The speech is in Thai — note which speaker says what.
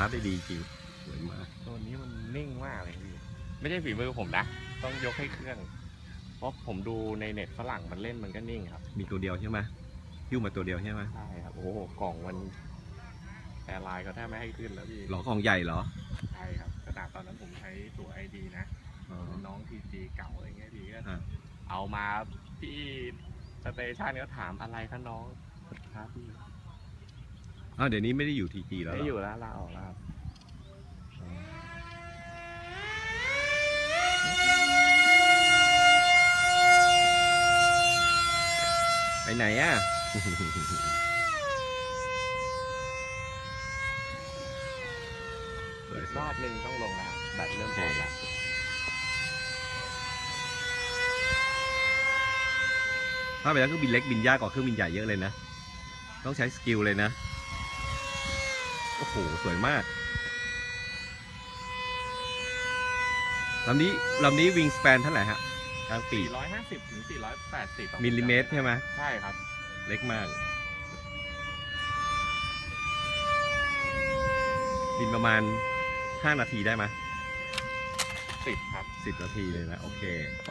Speaker 1: าร์ทได้ดีจริงสวยมาก
Speaker 2: ตัวนี้มันนิ่งมากเลยพี่ไม่ใช่ฝีมือผมนะ ต้องยกให้เครื่อง เพราะผมดูในเน็ตฝรั่งมันเล่นมันก็นิ่งครับ
Speaker 1: มีตัวเดียวใช่ไหมหิ้วมาตัวเดียวใช่ไหม
Speaker 2: ใช่ครับ โอ้โหกล่องมันแอร์ไลน์ก็แทบไม่ให้ขึ้นแล้วพี่
Speaker 1: หลอกของใหญ่เหรอ
Speaker 2: ใช่ครับขนาดตอนนั้นผมใช้ตัวไอดีนะ
Speaker 1: อ๋อ
Speaker 2: น้องทีจีเก่าอะไรเงี้ยพี่ก็
Speaker 1: อะ
Speaker 2: เอามาพี่สเตชันก็ถามอะไรคะน้องครับพี่
Speaker 1: อ้าวเดี๋ยวนี้ไม่ได้อยู่ทีจีแล้วเหร
Speaker 2: ไม่
Speaker 1: อ
Speaker 2: อยู่แล้วลาออกแล้วครับ
Speaker 1: ไปไหนอะ สวย
Speaker 2: รอบหนึ่งต้องลงแล้วแบตเริ่มหมดแล้ว
Speaker 1: ถ้าไปแล้วเครื่องบินเล็กบินยากกว่าเครื่องบินใหญ่เยอะเลยนะ ต้องใช้สกิลเลยนะ โอ้โห สวยมากลำนี้ลำนี้วิงส p ปนเท่าไหร่ฮะกลางปีก
Speaker 2: 450ถึง480
Speaker 1: มิลลิเมตรใช่ไหม
Speaker 2: ใช่ครับ
Speaker 1: เล็กมาก บินประมาณ 5 นาทีได้ไหม
Speaker 2: 10 ครับ
Speaker 1: 10 นาทีเลยนะ โอเค